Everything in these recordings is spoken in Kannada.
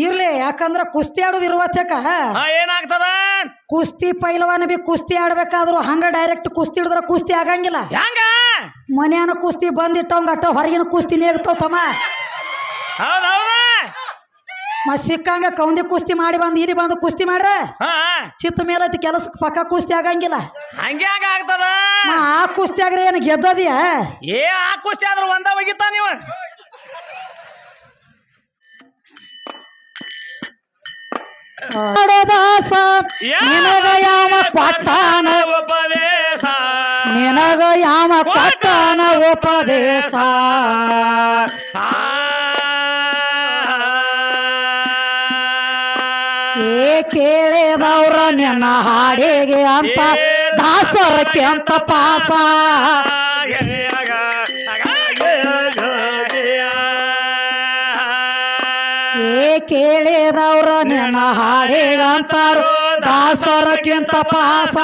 ಇರ್ಲಿ ಯಾಕಂದ್ರ ಕುಸ್ತಿ ಆಡೋದು ಇರುವತ್ತಕ ಹಾ ಏನಾಗ್ತದ? ಕುಸ್ತಿ ಪೈಲವಾನ ಬಿ ಕುಸ್ತಿ ಆಡ್ಬೇಕಾದ್ರು ಹಂಗ ಡೈರೆಕ್ಟ್ ಕುಸ್ತಿ ಹಿಡಿದ್ರ ಕುಸ್ತಿ ಆಗಂಗಿಲ್ಲ. ಹೆಂಗ? ಮನ್ಯಾನ ಕುಸ್ತಿ ಬಂದಿಟ್ಟವಂಗ ಅಟ್ಟ ಹೊರಗಿನ ಕುಸ್ತಿ ನೇಗ್ತಾವ ತಮ್ಮ. ಹೌದ್ ಹೌದ ಮತ್ ಸಿಕ್ಕಂಗ ಕೌಂದಿ ಕುಸ್ತಿ ಮಾಡಿ ಬಂದು ಇಲ್ಲಿ ಬಂದು ಕುಸ್ತಿ ಮಾಡ್ರ? ಹಾ. ಚಿತ್ತ ಮೇಲೈತಿ ಕೆಲಸಕ್ಕೆ ಪಕ್ಕ ಕುಸ್ತಿ ಆಗಂಗಿಲ್ಲ. ಹಂಗೆ ಹಂಗ ಆಗ್ತದ? ಮ, ಆ ಕುಸ್ತಿ ಆಗ್ರೆ ಏನು ಗೆದ್ದದಿಯ? ಏ ಆ ಕುಸ್ತಿ ಆದ್ರೂ ಒಂದ ಒಗಿತಾ ನೀವು ದಾಸ ನಿನಗ ಯಾವ ಕೊಟ್ಟಾನ? ಉಪದೇಶ ನಿನಗ ಯಾವ ಕೊಟ್ಟಾನ ಉಪದೇಶ. ಏ ಕೇಳಿದವ್ರ ನಿನ್ನ ಹಾಡಿಗೆ ಅಂತ ದಾಸರಕ್ಕೆ ಅಂತ ಪಾಸ. ಹಾಡಿಗೆ ಅಂತಾರು ದಾಸರಕ್ಕಿಂತ ಪಾಸ.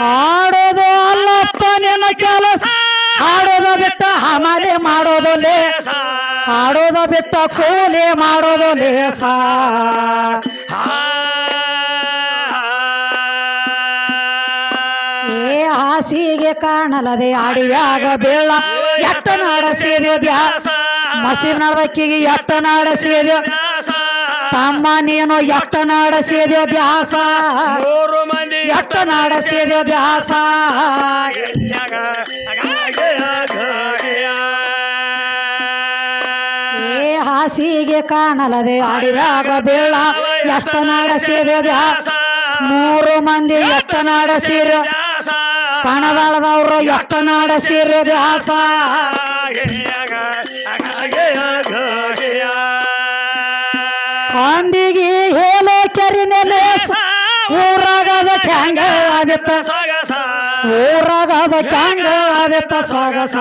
ಹಾಡೋದು ಅಲ್ಲಪ್ಪ ನಿನ್ನ ಕೆಲಸ. ಹಾಡೋದು ಬಿಟ್ಟ ಹಮಾಲೆ ಮಾಡೋದು ಲೇಸ. ಹಾಡೋದು ಬಿಟ್ಟ ಕೂಲಿ ಮಾಡೋದು ಲೇಸ. ಹಾಸಿಗೆ ಕಾಣಲದೆ ಆಡಿಯಾಗ ಬೀಳ. ಎಟ್ಟ ಸೇದ್ಯೋ ದ್ಯಾಸ ಮಸಿ ನಡದಕ್ಕಿಗೆ ಎಟ್ಟ ನಡೆಸಿದ್ಯೋ ತಮ್ಮ ನೀನು ಎಟ್ಟ ನಡೆಸಿದ್ಯೋ ದ್ಯಾಸ ಮೂರು ಮಂದಿ ಎಟ್ಟ ನಡೆಸಿದ್ಯೋ ದ್ಯಾಸ ಏ ಹಾಸಿಗೆ ಕಾಣಲದೆ ಆಡಿದಾಗ ಬೇಳ ಎಷ್ಟ ಸೇದ್ಯೋ ದ್ಯಾಸ ಮೂರು ಮಂದಿ ಎಟ್ಟ ನಡೆಸಿರೋ ಕಣದಾಳದವ್ರು ಎಟ್ಟ ದಾಸ ದ್ಯಾಸ ಹೇಳ ಹೇಳೋ ಕೆರಿನೆಲೆ ಊರಾಗದ ಕ್ಯಾಂಗ ಆದಿತ್ತ. ಊರಾಗದ ಕ್ಯಾಂಗ ಆದಿತ್ತ ಸೊಗಸ.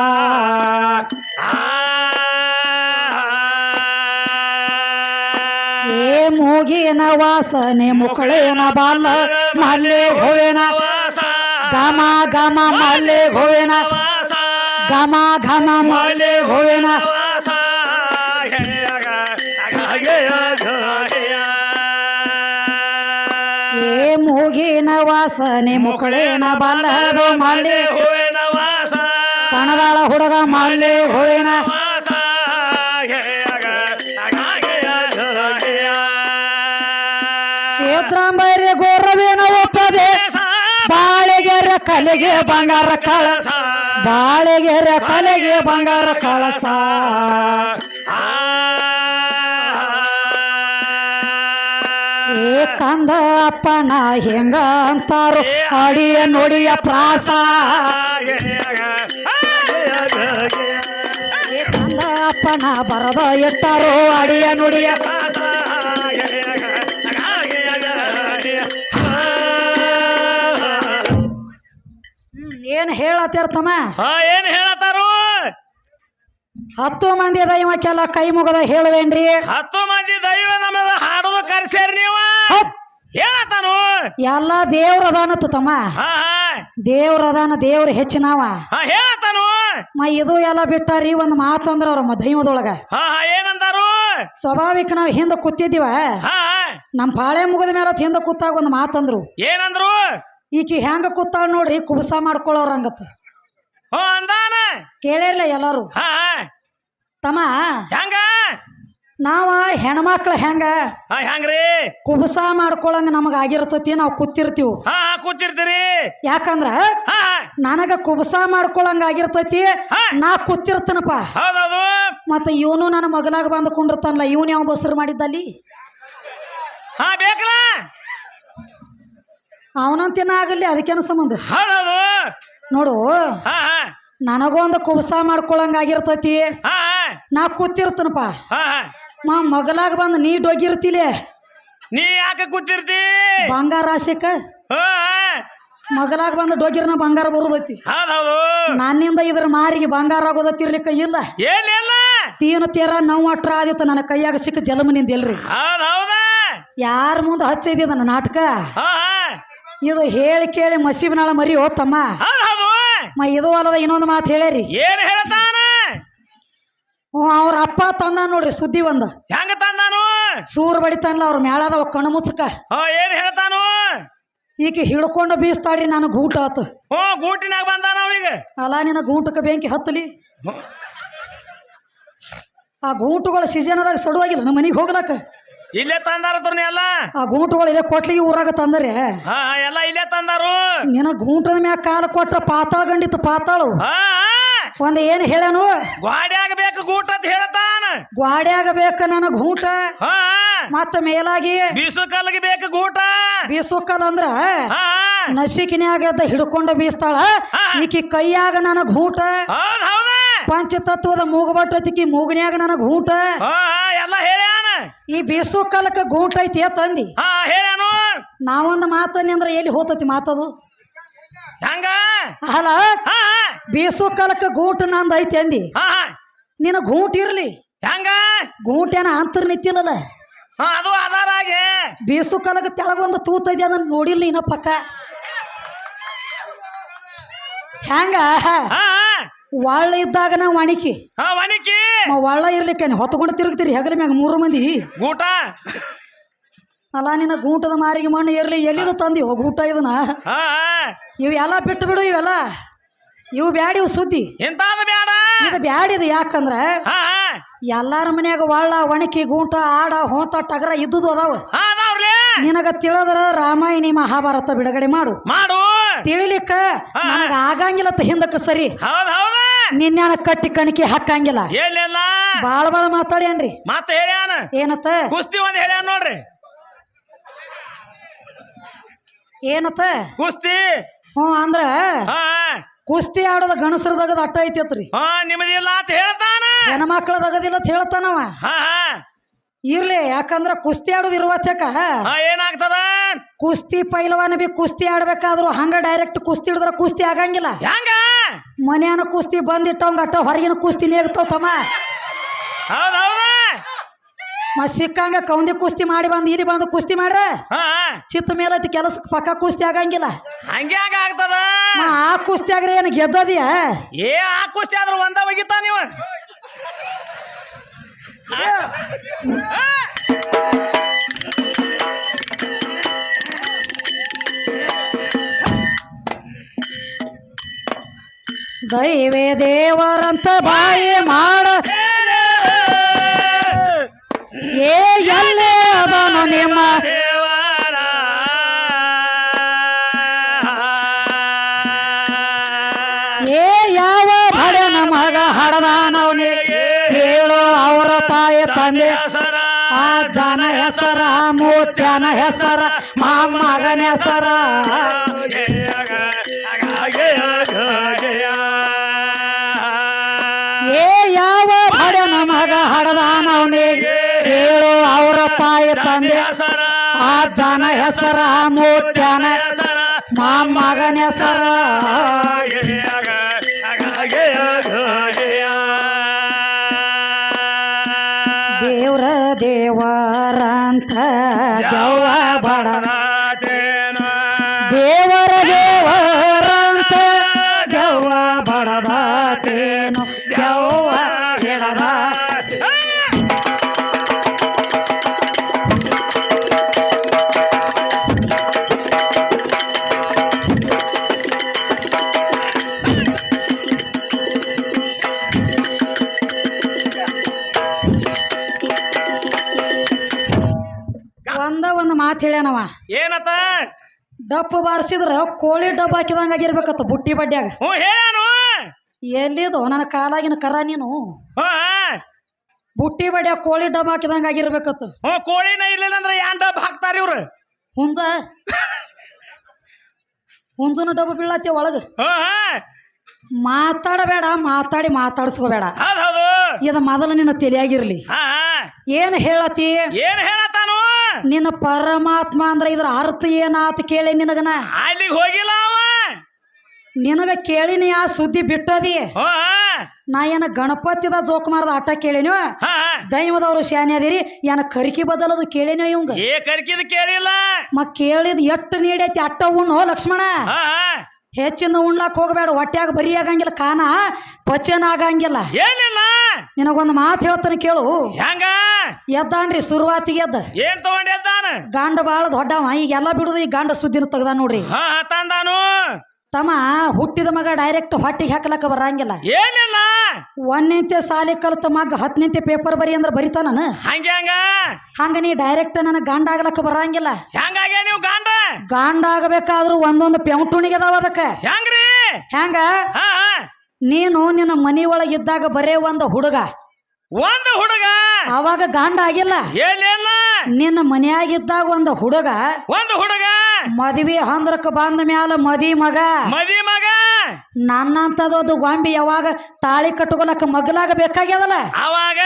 ಏ ಮೂಗಿನ ವಾಸನೆ ಮುಕಳೇನ ಬಾಲ, ಮಲ್ಲೆ ಹೂವಿನ ಘಮ ಘಮ ಮಲ್ಲೆ ಹೂವಿನ ಘಮ ಘಮ ಮಲ್ಲೆ ಹೂವಿನ ಏ ಮೂಗಿನ ವಾಸನೆ ಮುಕಳೇನ ಬಾಲದ ಮಲ್ಲೆ ಕಣದಾಳ ಹುಡುಗ ಮಲ್ಲೆ ಹೂವಿನ ಕಲೆಗೆ ಬಂಗಾರ ಕಳಸ. ಬಾಳೆಗೆರೆ ಕಲೆಗೆ ಬಂಗಾರ ಕಳಸ. ಏ ಕಂದ ಅಪ್ಪನ ಹೆಂಗ ಅಂತಾರು ಅಡಿಯ ನೋಡಿಯ ಪ್ರಾಸ. ಏ ಕಂದ ಅಪ್ಪನ ಬರದ ಎತ್ತಾರೋ ಅಡಿಯ ನುಡಿಯ ಏನ್ ಹೇಳತ್ತೀರ ತಮ್ಮ? ಹಾ ಏನ್ ಹೇಳತ್ತಾರು? ಹತ್ತು ಮಂದಿ ದೈವಕ್ಕೆಲ್ಲ ಕೈ ಮುಗದ ಹೇಳುವೇನ್ರಿ? ಹತ್ತು ಮಂದಿ ದೈವ ನಮ್ಮದ ಹಾಡೋದು ಕರ್ಸ್ಯಾರ ನೀವು. ಹೇಳತ್ತಾನು? ಎಲ್ಲ ದೇವ್ರ ಅದಾನತ್ತು ತಮ್ಮ. ಹಾ ಹಾ. ದೇವ್ರ ಅದಾನ ದೇವ್ರ ಹೆಚ್ಚಿನವ. ಹಾ ಹೇಳತ್ತಾನು? ಮ ಇದು ಎಲ್ಲ ಬಿಟ್ಟಾರಿ ಒಂದ್ ಮಾತಂದ್ರ ಅವ್ರ ಮ- ದೈವದೊಳಗ. ಹಾ ಸ್ವಾಭಾವಿಕ ನಾವ್ ಹಿಂದ ಕೂತಿದ್ದೀವ. ಹಾ ಹಾ. ನಮ್ ಪಾಳೆ ಮುಗದ ಮೇಲೆ ಹಿಂದ ಕೂತಾಗ ಒಂದ್ ಮಾತಂದ್ರು ಏನಂದ್ರು? ಈಕಿ ಹೆಂಗ ಕೂತಾಳ ನೋಡ್ರಿ ಕುಬಸ ಮಾಡ್ಕೊಳ್ಳೋರಂಗತ್ತ ಹೋ ಅಂದಾನ? ಕೇಳಿರ್ಲ ಎಲ್ಲಾರು. ಹಾ ತಮ್ಮ ಹೆಂಗ? ನಾವ ಹೆಣ್ಮಕ್ಳ ಹೆಂಗ? ಹಾ ಹೆಂಗ್ರಿ? ಕುಬಸ ಮಾಡ್ಕೊಳಂಗ ನಮಗ ಆಗಿರ್ತತಿ ನಾವು ಕೂತಿರ್ತೀವಿ. ಹಾ ಹಾ ಕೂತಿರ್ತೀರಿ. ಯಾಕಂದ್ರ ಹಾ ಹಾ. ನನಗ ಕುಬಸ ಮಾಡ್ಕೊಳಂಗ ಆಗಿರ್ತೈತಿ ಹಾ. ನಾ ಕೂತಿರ್ತನಪ್ಪ. ಹೌದೌದು. ಮತ್ತ ಇವನು ನನ್ನ ಮಗಲಾಗ ಬಂದು ಕುಂಡಿರ್ತಾನಲ್ಲ ಇವನ್ ಯಾವ ಬಸರು ಮಾಡಿದ್ದಲ್ಲಿ? ಹಾ ಬೇಕಲ್ಲ ಅವನಂತಿನ ಆಗಲಿ ಅದಕ್ಕೇನು ಸಂಬಂಧ? ನೋಡು ನನಗೊಂದು ಕುಬಸ ಮಾಡ್ಕೊಳಂಗ ಆಗಿರ್ತೈತಿ. ಹಾ ನಾ ಕೂತಿರ್ತನಪ್ಪ. ಮಾ ಮಗಲಾಗ ಬಂದು ನೀ ಡೊಗಿರ್ತಿಲೆ? ನೀ ಯಾಕೆ ಕೂತಿರ್ತಿ? ಬಂಗಾರ ಆಶೆಕ ಮಗಲಾಗ ಬಂದು ಡೊಗಿರ್ನ ಬಂಗಾರ ಬರುದೈತಿ. ನನ್ನಿಂದ ಇದ್ರ ಮಾರಿಗೆ ಬಂಗಾರ ಆಗೋದತ್ತಿರ್ಲಿಕ್ಕ ಇಲ್ಲ. ತೀನ ತೀರ ನೋವು ಅಟ್ರ ಆದಿತ್ತು ನನ್ನ ಕೈಯಾಗ ಸಿಕ್ಕ ಜಲಮನಿಂದ ಎಲ್ರಿ ಹೌದ್ ಹೌದಾ ಯಾರ ಮುಂದೆ ಹಚ್ಚಿದ ನನ್ನ ನಾಟಕ? ಇದು ಹೇಳಿ ಕೇಳಿ ಮಸೀಬ್ನಾಳ ಮರಿ ಹೋತಮ್ಮ. ಮ ಇದು ಅಲ್ಲದ ಇನ್ನೊಂದು ಮಾತು ಹೇಳ್ಯಾರಿ. ಏನ್ ಹೇಳ್ತಾನ? ಹ್ಞೂ ಅವ್ರ ಅಪ್ಪ ತಂದ ನೋಡ್ರಿ ಸುದ್ದಿ ಒಂದ. ಹೆಂಗ ತಂದಾನು ಸೂರ್ ಬಡಿತಾನಲ್ಲ ಅವ್ರ ಮೇಳದ ಕಣ್ಣು ಮುಚ್ಚಕ. ಹಾ ಏನ್ ಹೇಳ್ತಾನು? ಈಕೆ ಹಿಡ್ಕೊಂಡು ಬೀಸ್ತಾಡ್ರಿ ನಾನು ಗೂಟ ಆತು. ಹ್ಞೂ ಗೂಟಿನಾಗ ಬಂದಾನ ಅವನಿಗೆ ಅಲ್ಲ ನಿನ್ನ ಗೂಟಕ್ಕೆ ಬೆಂಕಿ ಹತ್ತಲಿ. ಆ ಗೂಟುಗಳು ಸೀಸನದಾಗ ಸಡುವಾಗಿಲ್ಲ ನಮ್ಮ ಮನೆಗೆ ಹೋಗ್ಲಕ್ಕ. ಇಲ್ಲೇ ತಂದಾರ ತುರ್ನಿ ಎಲ್ಲ? ಆ ಗೂಂಟುಗಳು ಇಲ್ಲೇ ಕೊಟ್ಲಿಗೆ ಊರಾಗ ತಂದರೆ. ಹಾ ಹಾ, ಎಲ್ಲ ಇಲ್ಲೇ ತಂದಾರು? ನಿನ್ನ ಗೂಂಟದ ಮ್ಯಾಗ ಕಾಲ ಕೊಟ್ರ ಪಾತಾಳ ಗಂಡಿತ್ತು ಪಾತಾಳು. ಹಾ ಹಾ. ಒಂದ್ ಏನ್ ಹೇಳನು ಗ್ವಾಡ್ಯಾಗ ಬೇಕು ಗೂಟ ಅಂತ ಹೇಳ್ತಾನ. ಗ್ವಾಡ್ಯಾಗ ಬೇಕ ನನ್ನ ಗೂಟ. ಹಾ ಮತ್ತ ಮೇಲಾಗಿ ಬೀಸು ಕಲ್ಲಿಗೆ ಬೇಕು ಗೂಟ. ಬೀಸುಕಲ್ ಅಂದ್ರ ಹಾ ನಸಿಕಿನ್ಯಾಗ ಎದ್ದ ಹಿಡ್ಕೊಂಡ ಬೀಸ್ತಾಳ. ಈಕಿ ಕೈಯಾಗ ನನ್ನ ಗೂಟ. ಹೌದ್ ಹೌದ. ಪಂಚತತ್ವದ ಮೂಗಬಟ್ಟತಿಕಿ ಮೂಗನ್ಯಾಗ ನನಗ್ ಗೂಟ ಎಲ್ಲ ಹೇಳ್ಯಾನ ಈ ಬೀಸುಕಲ್ಕ ಗೂಟ ಐತಿ ತಂದಿ. ಹಾ ಹೇಳ್ಯಾನು ನಾವೊಂದು ಮಾತನ್ನಿ ಅಂದ್ರ ಎಲ್ಲಿ ಹೋತತಿ ಮಾತದು? ಹಂಗ? ಅಲ್ಲ ಹಾ ಕಾಲಕ್ಕ ಗೂಟ ನಂದ್ ಐತಿ ಅಂದಿ. ಹಾ ನಿನ್ನ ಗೂಟ ಇರ್ಲಿ. ಹಂಗ? ಗೂಟೇನ ಅಂತರ್ ನಿಂತಿಲ್ಲಲ್ಲ ಹಾ ಅದು ಆಧಾರಾಗೆ ಬೇಸು ಬೀಸು ಕಾಲಕ್ಕೆ ತೆಳಗೊಂದು ತೂತೈತಿ ಅದನ್ನ ನೋಡಿಲ್ಲ ಇನ್ನ ಪಕ್ಕ. ಹ್ಯಾಂಗ ಹಾ. ಒಳ್ಳ ಇದ್ದಾಗ ನಾವು ಒಣಕಿ ಹಾ ವನಿಕಿ ಒಳ್ಳ ಇರ್ಲಿಕ್ಕೆ ಹೊತ್ಕೊಂಡು ತಿರುಗ್ತೀರಿ ಹೆಗಲ ಮ್ಯಾಗ ಮೂರು ಮಂದಿ. ಗೂಟ ಅಲ್ಲ ನಿನ್ನ ಗೂಟದ ಮಾರಿಗೆ ಮಣ್ಣು ಇರ್ಲಿ ಎಲ್ಲಿದು ಹೋಗಿ ಊಟ ಇದನ್ನ. ಇವೆಲ್ಲ ಹಾ. ಬಿಟ್ಟು ಬಿಡು ಇವೆಲ್ಲ. ಇವು ಬ್ಯಾಡಿ ಇವು ಸುದ್ದಿ. ಇಂತಾದ ಬ್ಯಾಡ? ಇದು ಬ್ಯಾಡಿದು ಯಾಕಂದ್ರ ಹಾ ಎಲ್ಲಾರ ಮನ್ಯಾಗ ಒಳ್ಳ ಒಣಕಿ ಗೂಂಟ ಆಡ ಹೋತ ಟಗರ ಇದ್ದುದು ಅದಾವ. ಹಾ ಅದಾವ್ರಲೇ. ನಿನಗ ತಿಳಿದ್ರ ರಾಮಾಯಣಿ ಮಹಾಭಾರತ ಬಿಡುಗಡೆ ಮಾಡು. ಮಾಡು. ತಿಳಿಲಿಕ್ಕ ನನಗ ಆಗಂಗಿಲ್ಲ ಹಿಂದಕ್ಕೆ ಸರಿ. ಹೌದ್ ಕಟ್ಟಿ ಕಣಿಕೆ ಹಾಕಂಗಿಲ್ಲ. ಎಲ್ಲಿಲ್ಲ? ಬಾಳ ಬಾಳ ಮಾತಾಡ್ಯಾನ್ರಿ. ಮತ್ತೆ ಹೇಳ್ಯಾನ ಏನತ್ತ? ಕುಸ್ತಿ ಒಂದ್ ಹೇಳ್ಯಾನ ನೋಡ್ರಿ. ಏನತ್ತ? ಕುಸ್ತಿ? ಹ್ಞೂ ಅಂದ್ರ ಹಾ ಕುಸ್ತಿ ಆಡೋದ ಗಣಸರದಾಗದ ಅಟ್ಟ ಐತಿತ್ರಿ ಹಾ ನಿಮ್ದಿಲ್ಲ ಅಂತ ಹೇಳ್ತಾನ. ಹೆಣ್ಮಕ್ಳದಾಗದಿಲ್ಲ ಅಂತ ಹೇಳ್ತಾನವ. ಹಾ ಹಾ. ಇರ್ಲಿ ಯಾಕಂದ್ರ ಕುಸ್ತಿ ಆಡೋದು ಇರುವತ್ಯಾಕ ಏನಾಗ್ತದ? ಕುಸ್ತಿ ಪೈಲವಾನ ಬಿ ಕುಸ್ತಿ ಆಡ್ಬೇಕಾದ್ರು ಹಂಗ ಡೈರೆಕ್ಟ್ ಕುಸ್ತಿ ಹಿಡಿದ್ರ ಕುಸ್ತಿ ಆಗಂಗಿಲ್ಲ. ಹೆಂಗ? ಮನ್ಯಾನ ಕುಸ್ತಿ ಬಂದಿಟ್ಟವಂಗ ಅಟ್ಟ ಹೊರಗಿನ ಕುಸ್ತಿ ನೇಗ್ತಾವ ತಮ್ಮ. ಮತ್ ಸಿಕ್ಕಂಗ ಕೌಂದಿ ಕುಸ್ತಿ ಮಾಡಿ ಬಂದು ಇಲ್ಲಿ ಬಂದು ಕುಸ್ತಿ ಮಾಡ್ರ. ಚಿತ್ತ ಮೇಲೆ ಕೆಲಸಕ್ಕೆ ಪಕ್ಕ ಕುಸ್ತಿ ಆಗಂಗಿಲ್ಲ. ಹಂಗೆ ಹಂಗ ಆಗ್ತದ? ಆ ಕುಸ್ತಿ ಆಗ್ರೆ ಏನು ಗೆದ್ದದಿಯ? ಏ ಆ ಕುಸ್ತಿ ಆದ್ರೂ ಒಂದ ಒಗಿತಾ ನೀವು. ದೈವೇ ದೇವರಂತ ಬಾಯಿ ಮಾಡ. ಏ ಎಲ್ಲೇ ಅದನು ನಿಮ್ಮ ತಂದೆ ಹೆಸರ ಆ ಜನ ಹೆಸರ ಮೂತ್ಯನ ಹೆಸರ ಮೊಮ್ಮಗನ ಹೆಸರ ಏ ಯಾವ ಭಡನ ಮಗ ಹಡದಾನವನಿಗೆ ಹೇಳು ಅವರ ತಾಯಿ ತಂದೆ ಹೆಸರ ಆ ಜನ ಹೆಸರ ಮೂತ್ಯನ ಮೊಮ್ಮಗನ ಹೆಸರ ದೇವರಂತ ಜವ್ವ ಬಡ. ದೇವರ ದೇವರಂತ ಜವ್ವ ಬಡದಾತೇನು ಜವ್ವ ಹಿಡದ ಒಂದ ಮಾತು ಹೇಳ್ಯಾನವ. ಏನತ? ಡಪ್ಪು ಬಾರಿಸಿದ್ರ ಕೋಳಿ ಡಬ್ಬ ಹಾಕಿದಂಗ ಆಗಿರ್ಬೇಕತ್ತ ಬುಟ್ಟಿ ಬಡ್ಡ್ಯಾಗ ಹ್ಞೂ ಎಲ್ಲಿದು? ನನ್ನ ಕಾಲಾಗಿನ ಕರ ನೀನು. ಬುಟ್ಟಿ ಬಡ್ಯಾಗ ಕೋಳಿ ಡಬ್ಬ ಹಾಕಿದಂಗ ಆಗಿರ್ಬೇಕತ್ತ ಹ್ಞೂ ಕೋಳಿನ ಇರ್ಲಿಲ್ಲ ಅಂದ್ರೆ ಯಾನ್ ಡಬ್ಬ ಹಾಕ್ತಾರ ಇವ್ರು? ಹುಂಜ. ಹುಂಜನ ಡಬ್ಬ ಬೀಳತ್ತೆ ಒಳಗ. ಮಾತಾಡಬೇಡ ಮಾತಾಡಿ ಮಾತಾಡ್ಸ್ಕೋಬೇಡ. ಹೌದು ಹೌದು. ಇದು ಮೊದಲು ನಿನ್ನ ತಲೆಯಾಗಿರ್ಲಿ ಹಾ ಏನ್ ಹೇಳತಿ ಏನ್ ಹೇಳತ್ತಾನು ನಿನ್ನ ಪರಮಾತ್ಮ ಅಂದ್ರೆ ಇದ್ರ ಅರ್ಥ ಏನಾತ ಕೇಳಿ ನಿನಗನ? ಅಲ್ಲಿ ಹೋಗಿಲ್ಲ ಅವ. ನಿನಗ ಕೇಳಿನಿ ಆ ಸುದ್ದಿ ಬಿಟ್ಟದಿ. ನಾ ಏನ ಗಣಪತಿದ ಜೋಕುಮಾರದ ಆಟ ಕೇಳಿನೋ? ಹಾ ಹಾ. ದೈವದವ್ರು ಶಾನೆ ಅದಿರಿ ಏನ ಕರ್ಕಿ ಬದಲದು ಕೇಳಿನೋ ಇವಂಗ? ಏ ಕರ್ಕಿದ್ ಕೇಳಿಲ್ಲ. ಮ ಕೇಳಿದ್ ಎಟ್ಟು ನೀಡೈತಿ ಅಟ್ಟ ಉಣ್ಣೋ ಲಕ್ಷ್ಮಣ? ಹಾ ಹಾ. ಹೆಚ್ಚಿನ ಉಣ್ಲಾಕ್ ಹೋಗಬೇಡ ಹೊಟ್ಯಾಗ ಬರಿ ಆಗಂಗಿಲ್ಲ ಕಾನ ಪಚನ ಆಗಂಗಿಲ್ಲ. ಏನಿಲ್ಲ? ನಿನಗೊಂದು ಮಾತು ಹೇಳ್ತಾನೆ ಕೇಳು. ಹೆಂಗ? ಎದ್ದಾನ್ರಿ ಶುರುವಾತಿಗೆ ಎದ್ದ. ಏನ್ ತಗೊಂಡಿದ್ದಾನ ಗಂಡ ಬಾಳ ದೊಡ್ಡವ ಈಗ ಎಲ್ಲ ಬಿಡುದು ಈ ಗಂಡ ಸುದ್ದಿನ ತೆಗ್ದ ನೋಡ್ರಿ. ಹಾ, ತಂದಾನು. ತಮ್ಮ ಹುಟ್ಟಿದ ಮಗ ಡೈರೆಕ್ಟ್ ಹೊಟ್ಟಿಗೆ ಹಾಕ್ಲಕ್ಕ ಬರಂಗಿಲ್ಲ. ಏನಿಲ್ಲ? ಒಂದನಿಂತೆ ಸಾಲಿ ಕಲ್ತ ಮಗ ಹತ್ತನಿಂತೆ ಪೇಪರ್ ಬರಿ ಅಂದ್ರೆ ಬರಿತಾನ ಹಂಗೆ ಹಂಗ? ಹಂಗ ನೀ ಡೈರೆಕ್ಟ್ ನನ್ನ ಗಂಡ ಆಗ್ಲಕ್ಕ ಬರಂಗಿಲ್ಲ. ಹೆಂಗಾಗೆ ನೀವು ಗಾಂಡ? ಗಂಡ ಆಗಬೇಕಾದ್ರೂ ಒಂದೊಂದು ಪೆಂಟುಣಿಗೆ ಅದಾವ ಅದಕ್ಕೆ. ಹೆಂಗ್ರಿ? ಹೆಂಗ? ನೀನು ನಿನ್ನ ಮನಿ ಒಳಗೆ ಇದ್ದಾಗ ಬರೇ ಒಂದು ಹುಡುಗ. ಒಂದು ಹುಡುಗ? ಅವಾಗ ಗಾಂಡ ಆಗಿಲ್ಲ. ಏನಿಲ್ಲ? ನಿನ್ನ ಮನೆಯಾಗಿದ್ದಾಗ ಒಂದು ಹುಡುಗ. ಒಂದು ಹುಡುಗ? ಮದ್ವಿ ಹಂದ್ರಕ್ಕೆ ಬಂದ ಮ್ಯಾಲ ಮದಿ ಮಗ. ಮದಿ ಮಗ. ನನ್ನಂತದೊಂದು ಗೊಂಬಿ ಯಾವಾಗ ತಾಳಿ ಕಟ್ಕೊಳಕ ಮಗಲಾಗ ಬೇಕಾಗ್ಯದಲ್ಲ? ಅವಾಗ?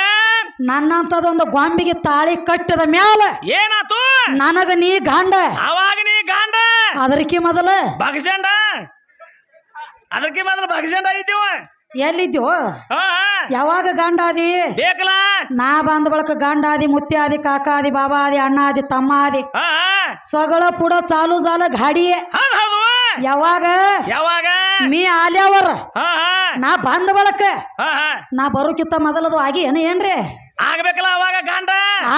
ನನ್ನಂತದೊಂದು ಗೊಂಬಿಗೆ ತಾಳಿ ಕಟ್ಟಿದ ಮ್ಯಾಲ ಏನಾತು? ನನಗ ನೀ ಗಂಡ. ಅವಾಗ ನೀ ಗಂಡ. ಅದಕ್ಕೆ ಮೊದಲ. ಬಗಸಂಡ ಅದಕ್ಕೆ ಮೊದಲು ಬಗಸಂಡ ಇದ್ದೀವ ಎಲ್ಲಿದ್ಯೋ. ಯಾವಾಗ ಗಂಡ ಆದಿ ಬೇಕಲ್ಲ. ನಾ ಬಂದ ಬಳಕ ಗಾಂಡಾದಿ ಮುತ್ತಿಯಾದಿ ಕಾಕಾದಿ ಬಾಬಾ ಆದಿ ಅಣ್ಣ ಆದಿ ತಮ್ಮ ಆದಿ. ಸಗಳ ಪುಡ ಚಾಲು ಜಾಲ ಗಾಡಿ ಯಾವಾಗ? ಯಾವಾಗ? ಮೀ ಆಲ್ಯಾವರ ನಾ ಬಂದ ಬಳಕ. ನಾ ಬರೋಕಿತ್ತ ಮೊದಲದು ಆಗಿ ಏನ ಏನ್ರಿ? ಆಗ್ಬೇಕಲ್ಲ ಅವಾಗ ಗಾಂಡ.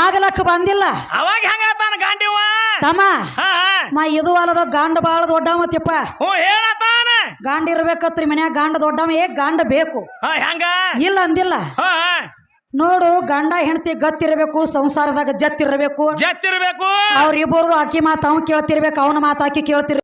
ಆಗ್ಲಕ್ಕ ಬಂದಿಲ್ಲ. ಅವಾಗ ಹೆಂಗ ಗಾಂಡಿವ ತಮ್ಮ ಹಾ ಹಾ. ಮಾ ಇದು ಅಲ್ಲದ ಗಂಡ ಬಾಳ ಹ್ಞೂ ಹೇಳತಾನ ಗಂಡ ಇರ್ಬೇಕತ್ರಿ ಮನ್ಯಾಗ ಗಂಡ ದೊಡ್ಡವ ಏ ಗಂಡ ಬೇಕು. ಹಾ ಹೆಂಗ? ಇಲ್ಲ ಅಂದಿಲ್ಲ. ಹಾ ಹಾ. ನೋಡು ಗಂಡ ಹೆಂಡತಿ ಗತ್ತಿರಬೇಕು ಸಂಸಾರದಾಗ ಜತ್ತಿರಬೇಕು. ಜತ್ತಿರ್ಬೇಕು. ಅವ್ರಿಬ್ಬರದು ಅಕ್ಕಿ ಮಾತು ಅವ್ನು ಕೇಳ್ತಿರ್ಬೇಕು ಅವನ ಮಾತು ಆಕಿ ಕೇಳ್ತಿರ್